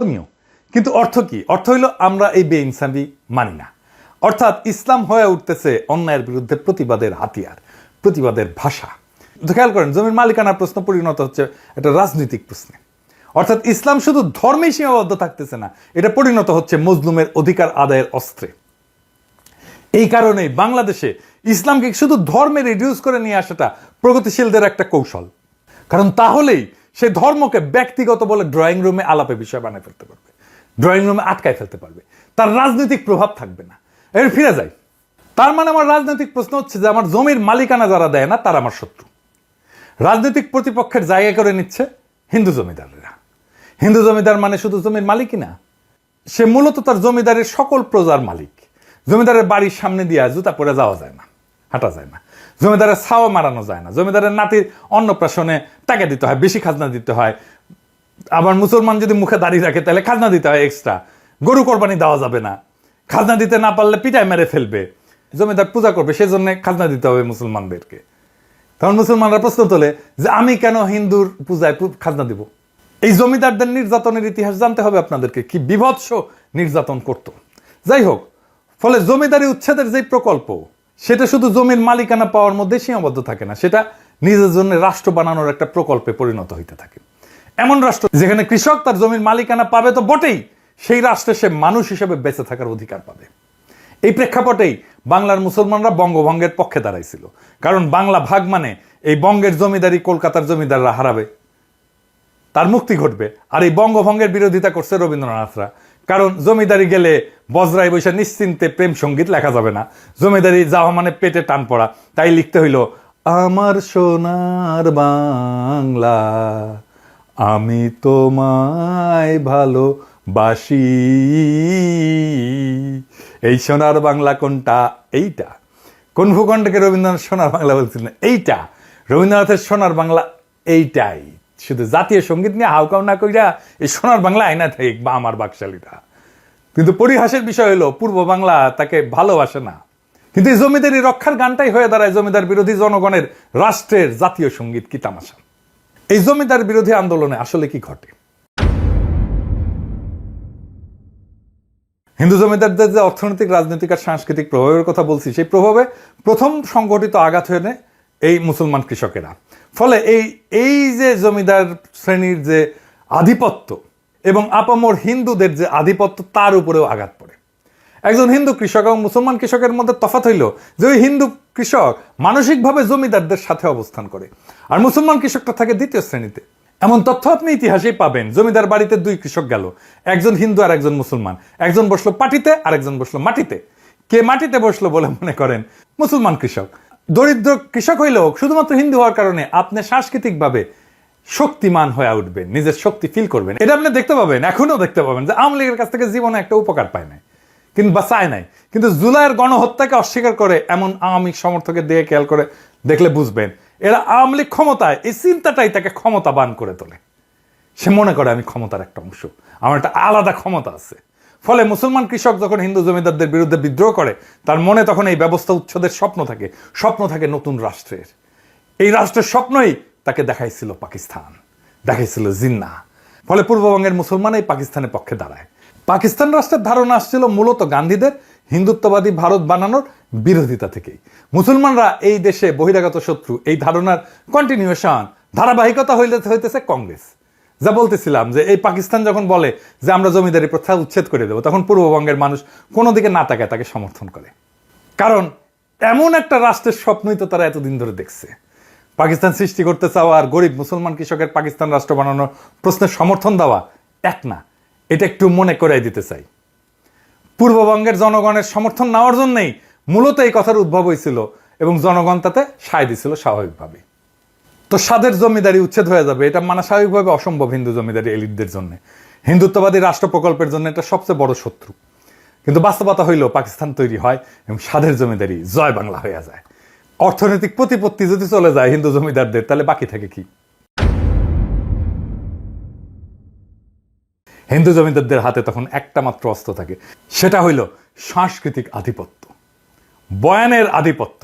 ধর্মীয়। কিন্তু অর্থ কি? অর্থ হইল আমরা এই বেইনসামি মানি না। অর্থাৎ ইসলাম হয়ে উঠতেছে অন্যায়ের বিরুদ্ধে প্রতিবাদের হাতিয়ার, প্রতিবাদের ভাষা। খেয়াল করেন, জমির মালিকানার প্রশ্ন পরিণত হচ্ছে একটা রাজনৈতিক প্রশ্নে। অর্থাৎ ইসলাম শুধু ধর্মেই সীমাবদ্ধ থাকতেছে না, এটা পরিণত হচ্ছে মজলুমের অধিকার আদায়ের অস্ত্রে। এই কারণেই বাংলাদেশে ইসলামকে শুধু ধর্মে রিডিউস করে নিয়ে আসাটা প্রগতিশীলদের একটা কৌশল। কারণ তাহলেই সে ধর্মকে ব্যক্তিগত বলে ড্রয়িং রুমে আলাপে বিষয় বানিয়ে ফেলতে পারবে। ড্রয়িং রুমে আটকায় ফেলতে পারবে। তার রাজনৈতিক প্রভাব থাকবে না। এর ফিরে যাই। তার মানে আমার রাজনৈতিক প্রশ্ন হচ্ছে যে, আমার জমির মালিকানা যারা দেয় না, তারা আমার শত্রু। রাজনৈতিক প্রতিপক্ষের জায়গা করে নিচ্ছে হিন্দু জমিদাররা। হিন্দু জমিদার মানে শুধু জমির মালিকই না, সে মূলত তার জমিদারের সকল প্রজার মালিক। জমিদারের বাড়ির সামনে দিয়ে জুতা পরে যাওয়া যায় না, হাঁটা যায় না। জমিদারের ছাওয়া মারানো যায় না। জমিদারের নাতির অন্নপ্রাশনে টাকা দিতে হয়, বেশি খাজনা দিতে হয়। আবার মুসলমান যদি মুখে দাঁড়িয়ে রাখে, তাহলে খাজনা দিতে হয় এক্সট্রা গরু কোরবানি দেওয়া যাবে না। খাজনা দিতে না পারলে পিটায় মেরে ফেলবে। জমিদার পূজা করবে, সেজন্য খাজনা দিতে হবে মুসলমানদেরকে। তখন মুসলমানরা প্রশ্ন তোলে যে, আমি কেন হিন্দুর পূজায় খাজনা দিব? এই জমিদারদের নির্যাতনের ইতিহাস জানতে হবে আপনাদেরকে, কি বিভৎস নির্যাতন করত। যাই হোক, ফলে জমিদারি উচ্ছেদের যে প্রকল্প সেটা শুধু জমির মালিকানা পাওয়ার মধ্যে সীমাবদ্ধ থাকে না, সেটা নিজের জন্য রাষ্ট্র বানানোর একটা প্রকল্পে পরিণত হইতে থাকে। এমন রাষ্ট্র যেখানে কৃষক তার জমির মালিকানা পাবে তো বটেই, সেই রাষ্ট্রে সে মানুষ হিসেবে বেঁচে থাকার অধিকার পাবে। এই প্রেক্ষাপটেই বাংলার মুসলমানরা বঙ্গভঙ্গের পক্ষে দাঁড়াইছিল। কারণ বাংলা ভাগ মানে এই বঙ্গের জমিদারি কলকাতার জমিদাররা হারাবে, তার মুক্তি ঘটবে। আর এই বঙ্গভঙ্গের বিরোধিতা করছে রবীন্দ্রনাথরা। কারণ জমিদারি গেলে বজরাই বৈশা নিশ্চিন্তে প্রেম সংগীত লেখা যাবে না। জমিদারি যাওয়া মানে পেটে টান পড়া। তাই লিখতে হইল, আমার সোনার বাংলা, আমি তোমায় ভালোবাসি। এই সোনার বাংলা কোনটা? এইটা। কোন ভূখণ্ডকে রবীন্দ্রনাথ সোনার বাংলা বলছিলেন এইটা। রবীন্দ্রনাথের সোনার বাংলা এইটাই। শুধু জাতীয় সংগীত নিয়ে হাউকাউ না কইরা এই সোনার বাংলা আইনা থেকে বা আমার বাকশালীরা। কিন্তু পরিহাসের বিষয় হলো, পূর্ব বাংলা তাকে ভালোবাসে না। কিন্তু এই জমিদারি রক্ষার গানটাই হয়ে দাঁড়ায় জমিদার বিরোধী জনগণের রাষ্ট্রের জাতীয় সংগীত কি তামাশা? এই জমিদার বিরোধী আন্দোলনে আসলে কি ঘটে? হিন্দু জমিদারদের যে অর্থনৈতিক, রাজনৈতিক আর সাংস্কৃতিক প্রভাবের কথা বলছি, সেই প্রভাবে প্রথম সংগঠিত আঘাত হয়ে এই মুসলমান কৃষকেরা। ফলে এই এই যে জমিদার শ্রেণির যে আধিপত্য এবং আপামর হিন্দুদের যে আধিপত্য, তার উপরেও আঘাত পড়ে। একজন হিন্দু কৃষক এবং মুসলমান কৃষকের মধ্যে তফাৎ হইল যে ওই হিন্দু কৃষক মানসিকভাবে জমিদারদের সাথে অবস্থান করে আর মুসলমান কৃষকটা থাকে দ্বিতীয় শ্রেণীতে। এমন তথ্য আপনি ইতিহাসেই পাবেন। জমিদার বাড়িতে দুই কৃষক গেল, একজন হিন্দু আর একজন মুসলমান। একজন বসল পাটিতে আর একজন বসল মাটিতে। কে মাটিতে বসল বলে মনে করেন মুসলমান কৃষক। দরিদ্র কৃষক হইলেও শুধুমাত্র হিন্দু হওয়ার কারণে আপনি সাংস্কৃতিকভাবে শক্তিমান হয়ে উঠবেন, নিজের শক্তি ফিল করবেন। এটা আপনি দেখতে পাবেন এখনও দেখতে পাবেন যে আওয়ামী লীগের কাছ থেকে জীবনে একটা উপকার পায় নাই, কিন্তু বা চায় নাই। কিন্তু জুলাইয়ের গণহত্যাকে অস্বীকার করে এমন আওয়ামী সমর্থকের দিকে খেয়াল করে দেখলে বুঝবেন, এরা আওয়ামী লীগ ক্ষমতায় এই চিন্তাটাই তাকে ক্ষমতাবান করে তোলে। সে মনে করে আমি ক্ষমতার একটা অংশ, আমার একটা আলাদা ক্ষমতা আছে। ফলে মুসলমান কৃষক যখন হিন্দু জমিদারদের বিরুদ্ধে বিদ্রোহ করে, তার মনে তখন এই ব্যবস্থা উচ্ছেদের স্বপ্ন থাকে। স্বপ্ন থাকে নতুন রাষ্ট্রের। এই রাষ্ট্রের স্বপ্নই তাকে দেখাইছিল পাকিস্তান, দেখাইছিল জিন্না। ফলে পূর্ববঙ্গের মুসলমান এই পাকিস্তানের পক্ষে দাঁড়ায়। পাকিস্তান রাষ্ট্রের ধারণা আসছিল মূলত গান্ধীদের হিন্দুত্ববাদী ভারত বানানোর বিরোধিতা থেকেই। মুসলমানরা এই দেশে বহিরাগত শত্রু, এই ধারণার কন্টিনিউশন ধারাবাহিকতা হইলে হইতেছে কংগ্রেস। যা বলতেছিলাম যে এই পাকিস্তান যখন বলে যে আমরা জমিদারি প্রথা উচ্ছেদ করে দেবো, তখন পূর্ববঙ্গের মানুষ কোনো দিকে না তাকায় তাকে সমর্থন করে। কারণ এমন একটা রাষ্ট্রের স্বপ্নই তো তারা এতদিন ধরে দেখছে। পাকিস্তান সৃষ্টি করতে চাওয়া আর গরিব মুসলমান কৃষকের পাকিস্তান রাষ্ট্র বানানোর প্রশ্নের সমর্থন দেওয়া এক না, এটা একটু মনে করাই দিতে চাই। পূর্ববঙ্গের জনগণের সমর্থন নেওয়ার জন্যই মূলত এই কথার উদ্ভব হয়েছিল এবং জনগণ তাতে সায় দিছিল স্বাভাবিকভাবে তো স্বাদের জমিদারি উচ্ছেদ হয়ে যাবে। এটা মানা স্বাভাবিকভাবে অসম্ভব হিন্দু জমিদারি এলিটদের জন্য। হিন্দুত্ববাদী রাষ্ট্র প্রকল্পের জন্য এটা সবচেয়ে বড় শত্রু। কিন্তু বাস্তবতা হইল পাকিস্তান তৈরি হয় এবং স্বাদের জমিদারি জয় বাংলা হয়ে যায়। অর্থনৈতিক প্রতিপত্তি যদি চলে যায় হিন্দু জমিদারদের, তাহলে বাকি থাকে কি? হিন্দু জমিদারদের হাতে তখন একটা মাত্র অস্ত্র থাকে। সেটা হইল সাংস্কৃতিক আধিপত্য। বয়ানের আধিপত্য।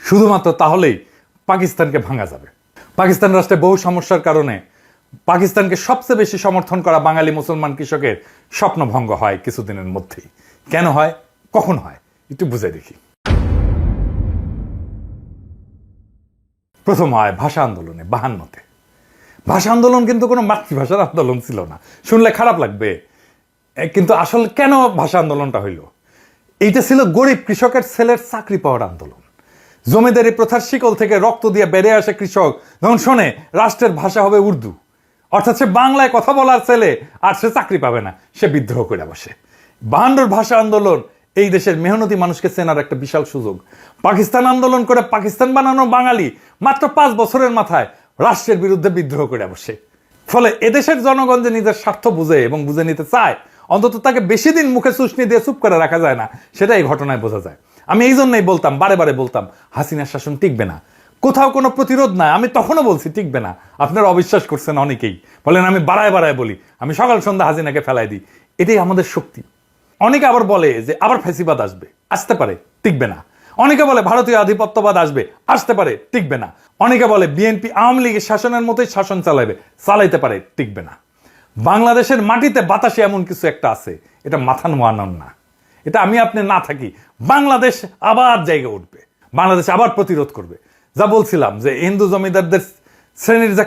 শুধুমাত্র তাহলেই পাকিস্তানকে ভাঙা যাবে। পাকিস্তান রাষ্ট্রে বহু সমস্যার কারণে পাকিস্তানকে সবচেয়ে বেশি সমর্থন করা বাঙালি মুসলমান কৃষকের স্বপ্নভঙ্গ হয় কিছুদিনের মধ্যেই। কেন হয়? কখন হয়? একটু বুঝে দেখি। প্রথম হয় ভাষা আন্দোলনে, বাহান্নতে। ভাষা আন্দোলন কিন্তু কোনো মাতৃভাষার আন্দোলন ছিল না। শুনলে খারাপ লাগবে। কিন্তু আসলে কেন ভাষা আন্দোলনটা হইল? এইটা ছিল গরিব কৃষকের ছেলের চাকরি পাওয়ার আন্দোলন। জমিদারি প্রথার শিকল থেকে রক্ত দিয়ে বেড়ে আসে কৃষক। যখন শোনে, রাষ্ট্রের ভাষা হবে উর্দু। অর্থাৎ সে বাংলায় কথা বলার ছেলে, আর সে চাকরি পাবে না। সে বিদ্রোহ করে বসে। বাহান্নর ভাষা আন্দোলন, এই দেশের মেহনতি মানুষকে চেনার একটা বিশাল সুযোগ। পাকিস্তান আন্দোলন করে পাকিস্তান বানানো বাঙালি মাত্র পাঁচ বছরের মাথায় রাষ্ট্রের বিরুদ্ধে বিদ্রোহ করে বসে। ফলে এদেশের জনগণ যে নিজের স্বার্থ বুঝে এবং বুঝে নিতে চায়, অন্তত তাকে বেশি দিন মুখে চুষনি দিয়ে চুপ করে রাখা যায় না সেটা এই ঘটনায় বোঝা যায়। আমি এই জন্যই বলতাম, বারে বারে বলতাম, হাসিনার শাসন টিকবে না। কোথাও কোনো প্রতিরোধ নাই, আমি তখনও বলছি টিকবে না। আপনারা অবিশ্বাস করছেন অনেকেই। বলেন, আমি বাড়ায় বাড়ায় বলি, আমি সকাল সন্ধ্যা হাসিনাকে ফেলাই দিই। এটাই আমাদের শক্তি। অনেকে আবার বলে যে, আবার ফ্যাসিবাদ আসবে। আসতে পারে, টিকবে না। অনেকে বলে ভারতীয় আধিপত্যবাদ আসবে, আসতে পারে, টিকবে না। অনেকে বলে বিএনপি আওয়ামী লীগের শাসনের মতোই শাসন চালাবে, চালাইতে পারে, টিকবে না। বাংলাদেশের মাটিতে বাতাসে এমন কিছু একটা আছে, এটা মাথা নোয়ানোর না। এটা আমি আপনি না থাকি, বাংলাদেশ আবার জায়গা উঠবে, বাংলাদেশ আবার প্রতিরোধ করবে। যা বলছিলাম যে হিন্দু জমিদারদের শ্রেণির যে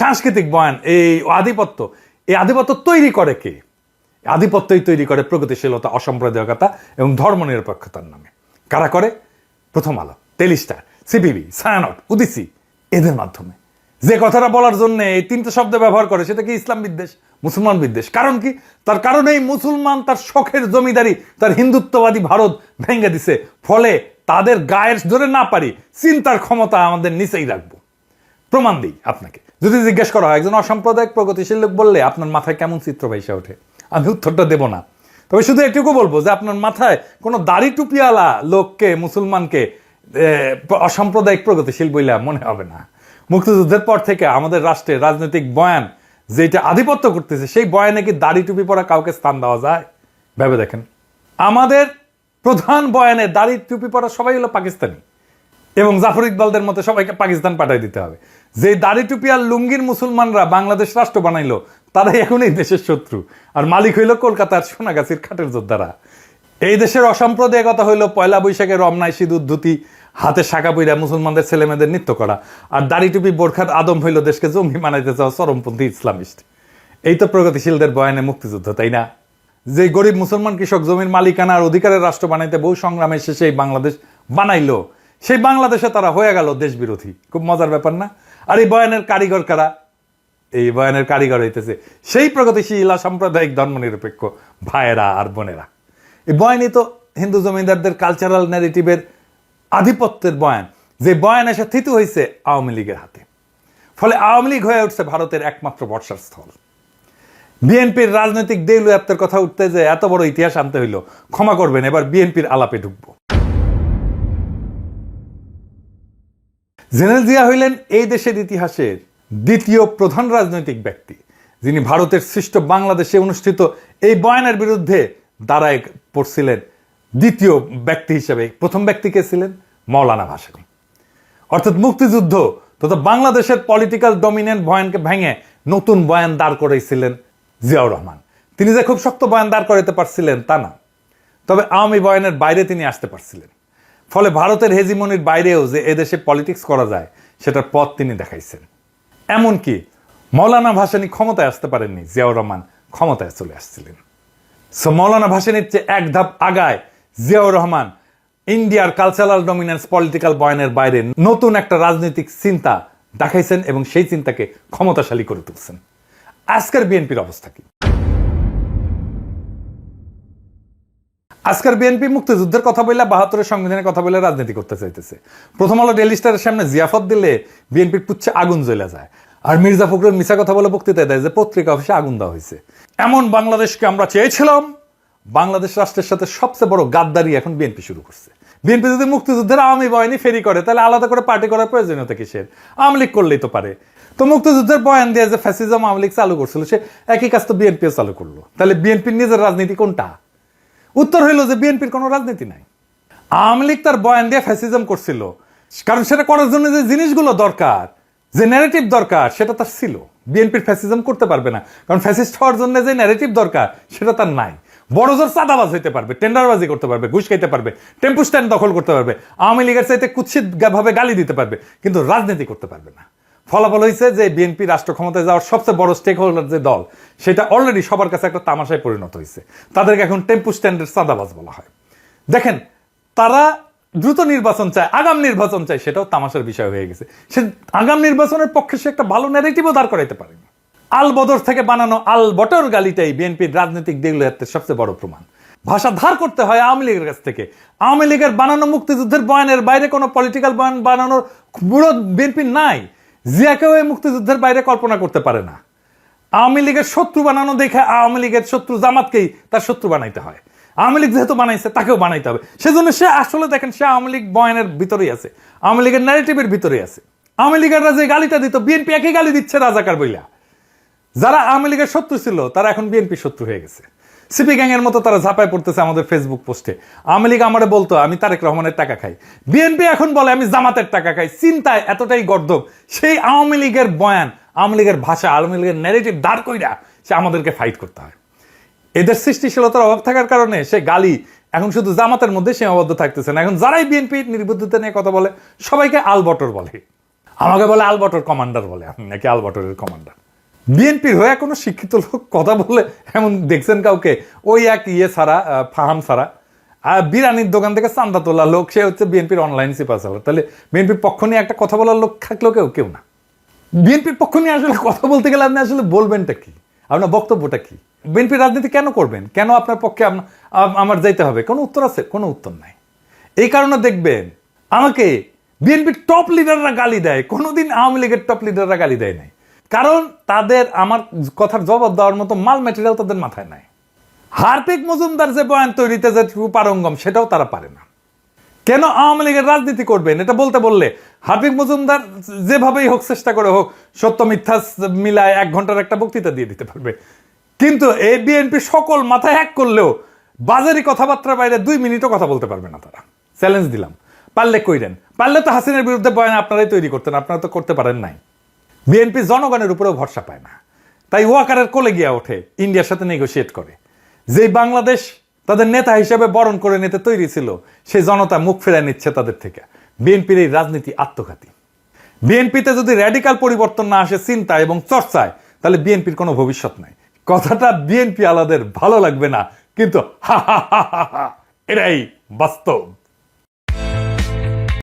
সাংস্কৃতিক বয়ান, এই আধিপত্য এই আধিপত্য তৈরি করে কে? আধিপত্যই তৈরি করে প্রগতিশীলতা, অসাম্প্রদায়িকতা এবং ধর্মনিরপেক্ষতার নামে। কারা করে? প্রথম আলো টেলিস্টার সিপিবি, সায়ানট, উদিসি, এদের মাধ্যমে। যে কথাটা বলার জন্য এই তিনটে শব্দ ব্যবহার করে, সেটা কি ইসলাম বিদ্বেষ? মুসলমান বিদ্বেষ। কারণ কি? তার কারণেই মুসলমান তার শখের জমিদারি, তার হিন্দুত্ববাদী ভারত ভেঙে দিছে। ফলে তাদের গায়ের ধরে না পারি চিন্তার ক্ষমতা আমাদের নিচেই রাখব। প্রমাণ দিই আপনাকে। যদি জিজ্ঞেস করা হয়, একজন অসাম্প্রদায়িক প্রগতিশীল লোক বললে, আপনার মাথায় কেমন চিত্র ভাইসা ওঠে? আমি উত্তরটা দেব না। তবে শুধু এটুকু বলব যে, আপনার মাথায় কোনো দাড়ি টুপিওয়ালা লোককে, মুসলমানকে অসাম্প্রদায়িক প্রগতিশীল বইলে মনে হবে না। মুক্তিযুদ্ধের পর থেকে আমাদের রাষ্ট্রের রাজনৈতিক বয়ান যেটা আধিপত্য করতেছে, সেই বয়ানে কি দাড়ি টুপি পরা কাউকে স্থান দেওয়া যায়? ভেবে দেখেন। আমাদের প্রধান বয়ানে দাড়ি টুপি পরা সবাই হলো পাকিস্তানি। এবং জাফর ইকবালদের মতো সবাইকে পাকিস্তান পাঠিয়ে দিতে হবে। যে দাড়ি টুপি আর লুঙ্গির মুসলমানরা বাংলাদেশ রাষ্ট্র বানাইলো, তারাই এখন এই দেশের শত্রু। আর মালিক হইল কলকাতার সোনাগাছির খাটের যোদ্ধারা। এই দেশের অসাম্প্রদায়িকতা হইল পয়লা বৈশাখে রমনায় সিঁদুর ধুতি হাতে শাখা পইরা মুসলমানদের ছেলেমেয়েদের নৃত্য করা। আর দাড়ি টুপি বোরখাত আদম হইল দেশকে জঙ্গি মানাইতে চাওয়া চরমপন্থী ইসলামিস্ট। এই তো প্রগতিশীলদের বয়ানে মুক্তিযুদ্ধ, তাই না? যে গরিব মুসলমান কৃষক জমির মালিকানা আর অধিকারের রাষ্ট্র বানাইতে বহু সংগ্রামের শেষে এই বাংলাদেশ বানাইলো। সেই বাংলাদেশে তারা হয়ে গেল দেশ বিরোধী খুব মজার ব্যাপার না? আর এই বয়ানের কারিগর কারা? এই বয়ানের কারিগর হইতেছে সেই প্রগতিশীল সাম্প্রদায়িক ধর্মনিরপেক্ষ ভাইয়েরা আর বোনেরা। এই বয়ানই তো হিন্দু জমিদারদের কালচারাল ন্যারেটিভের আধিপত্যের বয়ান। যে বয়ান এসে থিতু হয়েছে আওয়ামী লীগের হাতে। ফলে আওয়ামী লীগ হয়ে উঠছে ভারতের একমাত্র বর্ষার স্থল। বিএনপির রাজনৈতিক দেউলিয়াত্বের কথা উঠতে যে এত বড় ইতিহাস আনতে হইল, ক্ষমা করবেন, এবার বিএনপির আলাপে ঢুকবো। জেনারেল জিয়া হইলেন এই দেশের ইতিহাসের দ্বিতীয় প্রধান রাজনৈতিক ব্যক্তি, যিনি ভারতের সৃষ্ট বাংলাদেশে অনুষ্ঠিত এই বয়ানের বিরুদ্ধে দাঁড়ায় পড়ছিলেন দ্বিতীয় ব্যক্তি হিসেবে। প্রথম ব্যক্তি কে ছিলেন? মৌলানা ভাসানী অর্থাৎ মুক্তিযুদ্ধ তথা বাংলাদেশের পলিটিক্যাল ডমিনেন্ট বয়ানকে ভেঙে নতুন বয়ান দাঁড় করেছিলেন জিয়াউর রহমান। তিনি যে খুব শক্ত বয়ান দাঁড় করাতে পারছিলেন তা না। তবে আওয়ামী বয়ানের বাইরে তিনি আসতে পারছিলেন। ফলে ভারতের হেজিমনির বাইরেও যে এদেশে পলিটিক্স করা যায়, সেটার পথ তিনি দেখাইছেন। এমনকি মৌলানা ভাসানী ক্ষমতায় আসতে পারেননি, জিয়াউর রহমান ক্ষমতায় চলে আসছিলেন। সো মৌলানা ভাসানির চেয়ে এক ধাপ আগায় জিয়াউর রহমান ইন্ডিয়ার কালচারাল ডমিনেন্স পলিটিক্যাল বয়ানের বাইরে নতুন একটা রাজনৈতিক চিন্তা দেখাইছেন এবং সেই চিন্তাকে ক্ষমতাশালী করে তুলছেন। আজকের বিএনপির অবস্থা কি? আজকের বিএনপি মুক্তিযুদ্ধের কথা বলে বাহাত্তরের সংবিধানের কথা বলে রাজনীতি করতে চাইতেছে। প্রথম আলো ডেলি স্টারের সামনে জিয়াফত দিলে বিএনপির পুচ্ছে আগুন জ্বলে যায়। আর মির্জা ফখরুল মিশা কথা বলে বক্তৃতা দেয় যে পত্রিকা অফিসে আগুন দেওয়া হয়েছে। এমন বাংলাদেশকে আমরা চেয়েছিলাম, বাংলাদেশ রাষ্ট্রের সাথে সবচেয়ে বড় গাদ্দারি এখন বিএনপি শুরু করছে। বিএনপি যদি মুক্তিযুদ্ধের আওয়ামী বাহিনী ফেরি করে, তাহলে আলাদা করে পার্টি করার প্রয়োজনীয়তা কিসের? আওয়ামী লীগ করলেই তো পারে। তো মুক্তিযুদ্ধের বয়ান দিয়ে যে ফ্যাসিজম আওয়ামী লীগ চালু করছিল, সে একই কাজ তো বিএনপিও চালু করল। তাহলে বিএনপির নিজের রাজনীতি কোনটা? উত্তর হইল যে বিএনপির কোনো রাজনীতি নাই। আওয়ামী লীগ তার বয়ান দিয়ে ফ্যাসিজম করছিল। কারণ সেটা করার জন্য যে জিনিসগুলো দরকার, যে ন্যারেটিভ দরকার, সেটা তার ছিল। বিএনপির ফ্যাসিজম করতে পারবে না। কারণ ফ্যাসিস্ট হওয়ার জন্য যে ন্যারেটিভ দরকার, সেটা তার নাই। বড় জোর চাঁদাবাজ হইতে পারবে, টেন্ডারবাজি করতে পারবে, ঘুষ খাইতে পারবে, টেম্পু স্ট্যান্ড দখল করতে পারবে, আওয়ামী লীগের চাইতে কুৎসিত ভাবে গালি দিতে পারবে, কিন্তু রাজনীতি করতে পারবে না। ফলাফল হয়েছে যে বিএনপি রাষ্ট্র ক্ষমতায় যাওয়ার সবচেয়ে বড় স্টেক হোল্ডার যে দল, সেটা অলরেডি সবার কাছে একটা তামাশায় পরিণত হয়েছে তাদেরকে এখন টেম্পু স্ট্যান্ডের চাঁদাবাজ বলা হয়। দেখেন, তারা দ্রুত নির্বাচন চায়, আগাম নির্বাচন চায়, সেটাও তামাশার বিষয় হয়ে গেছে। সে আগাম নির্বাচনের পক্ষে সে একটা ভালো ন্যারেটিভও দাঁড় করাইতে পারেনি। আল বদর থেকে বানানো আল বটর গালিটাই বিএনপির রাজনৈতিক দিগুলিয়াতের সবচেয়ে বড় প্রমাণ। ভাষা ধার করতে হয় আওয়ামী লীগের কাছ থেকে। আওয়ামী লীগের বানানো মুক্তিযুদ্ধের বয়ানের বাইরে কোনো পলিটিক্যাল বয়ান বানানোর বুড়ো বিএনপির নাই। জিয়াকেও এই মুক্তিযুদ্ধের বাইরে কল্পনা করতে পারে না। আওয়ামী লীগের শত্রু বানানো দেখে আওয়ামী লীগের শত্রু জামাতকেই তার শত্রু বানাইতে হয়। আওয়ামী লীগ যেহেতু বানাইছে, তাকেও বানাইতে হবে। সেজন্য সে আসলে দেখেন, সে আওয়ামী লীগ বয়ানের ভিতরেই আছে। আওয়ামী লীগের ন্যারেটিভের ভিতরেই আছে। আওয়ামী লীগেররা যে গালিটা দিত, বিএনপি একই গালি দিচ্ছে রাজাকার বইলা। যারা আওয়ামী লীগের শত্রু ছিল, তারা এখন বিএনপি শত্রু হয়ে গেছে। সিপি গ্যাংয়ের মতো তারা ঝাঁপায় পড়তেছে আমাদের ফেসবুক পোস্টে আওয়ামী লীগ আমারে বলতো, আমি তারেক রহমানের টাকা খাই। বিএনপি এখন বলে, আমি জামাতের টাকা খাই। চিন্তায় এতটাই গর্দব সেই আওয়ামী লীগের বয়ান, আওয়ামী লীগের ভাষা, আওয়ামী লীগের ন্যারেটিভ দাঁড় কইরা সে আমাদেরকে ফাইট করতে হয়। এদের সৃষ্টিশীলতার অভাব থাকার কারণে সে গালি, এখন শুধু জামাতের মধ্যে সীমাবদ্ধ থাকতেছে না। এখন যারাই বিএনপি নির্বুদ্ধতা নিয়ে কথা বলে, সবাইকে আলবটর বলে। আমাকে বলে আলবটর কমান্ডার বলে আমি নাকি আলবটরের কমান্ডার? বিএনপির হয়ে কোনো শিক্ষিত লোক কথা বলে এমন দেখছেন কাউকে? ওই এক ইয়ে ছাড়া ফাহাম ছাড়া। আর বিরানির দোকান থেকে চান্দা তোলা লোক, সে হচ্ছে বিএনপির অনলাইন সিপার চালার তাহলে বিএনপির পক্ষ নিয়ে একটা কথা বলার লোক থাকলেও কেউ কেউ না। বিএনপির পক্ষ নিয়ে আসলে কথা বলতে গেলে আপনি আসলে বলবেনটা কি? আপনার বক্তব্যটা কি? বিএনপি রাজনীতি কেন করবেন? কেন আপনার পক্ষে আম- আম- আমার যাইতে হবে? কোনো উত্তর আছে? কোনো উত্তর নাই। এই কারণে দেখবেন, আমাকে বিএনপির টপ লিডাররা গালি দেয়। কোনোদিন আওয়ামী লীগের টপ লিডাররা গালি দেয় নাই। কারণ তাদের আমার কথার জবাব দেওয়ার মতো মাল ম্যাটেরিয়াল তাদের মাথায় নাই। হারপিক মজুমদার যে বয়ান তৈরিতে যে পারঙ্গম, সেটাও তারা পারে না। কেন আওয়ামী লীগের রাজনীতি করবেন এটা বলতে বললে হাফিজ মজুমদার যেভাবেই হোক চেষ্টা করে হোক, সত্য মিথ্যা মিলায় এক ঘণ্টার একটা বক্তৃতা দিয়ে দিতে পারবে। কিন্তু এই বিএনপি সকল মাথায় এক করলেও বাজারি কথাবার্তার বাইরে দুই মিনিটও কথা বলতে পারবে না তারা। চ্যালেঞ্জ দিলাম। পারলে কইরেন। পারলে তো হাসিনের বিরুদ্ধে বয়ান আপনারাই তৈরি করতেন, আপনারা তো করতে পারেন নাই। বিএনপি জনগণের উপরেও ভরসা পায় না। তাই ওয়াকারের কোলে গিয়া ওঠে, ইন্ডিয়ার সাথে নেগোশিয়েট করে। যে বাংলাদেশ তাদের নেতা হিসেবে বরণ করে নিতে তৈরি ছিল সেই জনতা মুখ ফেরায় নিচ্ছে তাদের থেকে। বিএনপির এই রাজনীতি আত্মঘাতী। বিএনপিতে যদি র্যাডিকাল পরিবর্তন না আসে চিন্তা এবং চর্চায়, তাহলে বিএনপির কোনো ভবিষ্যৎ নাই। কথাটা বিএনপি আলাদের ভালো লাগবে না, কিন্তু হা হা হা হা, এটাই বাস্তব।